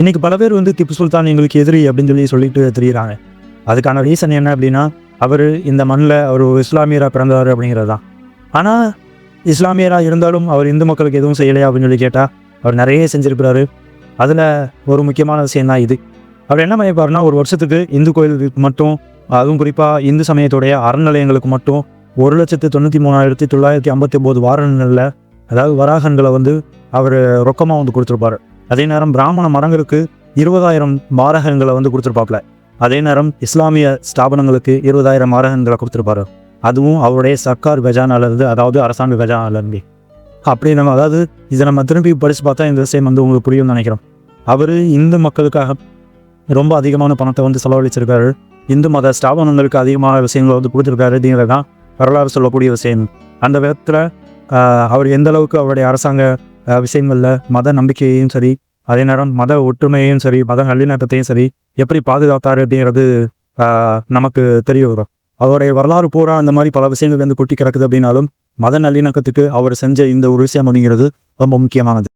இன்னைக்கு பல பேர் வந்து திப்பு சுல்தான் எங்களுக்கு எதிரி அப்படின்னு சொல்லி சொல்லிட்டு தெரியுறாங்க. அதுக்கான ரீசன் என்ன அப்படின்னா அவர் இந்த மண்ணில் அவர் இஸ்லாமியராக பிறந்தார் அப்படிங்கிறது தான். ஆனால் இஸ்லாமியராக இருந்தாலும் அவர் இந்து மக்களுக்கு எதுவும் செய்யலையா அப்படின்னு சொல்லி கேட்டால் அவர் நிறைய செஞ்சிருக்கிறாரு. அதில் ஒரு முக்கியமான விஷயம் தான் இது. அவர் என்ன பண்ணியிருப்பாருன்னா ஒரு வருஷத்துக்கு இந்து கோயிலுக்கு மட்டும் அதுவும் குறிப்பாக இந்து சமயத்துடைய அறநிலையங்களுக்கு மட்டும் ஒரு லட்சத்து தொண்ணூற்றி மூணாயிரத்தி தொள்ளாயிரத்தி ஐம்பத்தி ஒம்பது வாரங்களில் அதாவது வராகன்களை வந்து அவர் ரொக்கமாக வந்து கொடுத்துருப்பாரு. அதே நேரம் பிராமண மரங்களுக்கு இருபதாயிரம் மாரகங்களை வந்து கொடுத்துருப்பாப்ல அதே நேரம் இஸ்லாமிய ஸ்தாபனங்களுக்கு இருபதாயிரம் மாரகங்களை கொடுத்துருப்பாரு. அதுவும் அவருடைய சர்க்கார் கஜானாலிருந்து அதாவது அரசாங்க கஜானாலிருந்து அப்படி நம்ம அதாவது இதை நம்ம திரும்பி படித்து பார்த்தா இந்த விஷயம் வந்து உங்களுக்கு புரியும்னு நினைக்கிறோம். அவர் இந்து மக்களுக்காக ரொம்ப அதிகமான பணத்தை வந்து செலவழிச்சிருக்காரு. இந்து மத ஸ்தாபனங்களுக்கு அதிகமான விஷயங்களை வந்து கொடுத்துருக்காரு. அப்படிங்கிறது தான் வரலாறு சொல்லக்கூடிய விஷயம். அந்த விதத்தில் அவர் எந்த அளவுக்கு அவருடைய அரசாங்க விஷயங்களில் மத நம்பிக்கையையும் சரி அதே நேரம் மத ஒற்றுமையையும் சரி மத நல்லிணக்கத்தையும் சரி எப்படி பாதுகாத்தார் அப்படிங்கிறது நமக்கு தெரிய வரும். அவருடைய வரலாறு பூரா அந்த மாதிரி பல விஷயங்கள் வந்து கொட்டி கிடக்குது அப்படின்னாலும் மத நல்லிணக்கத்துக்கு அவர் செஞ்ச இந்த ஒரு விஷயம் அப்படிங்கிறது ரொம்ப முக்கியமானது.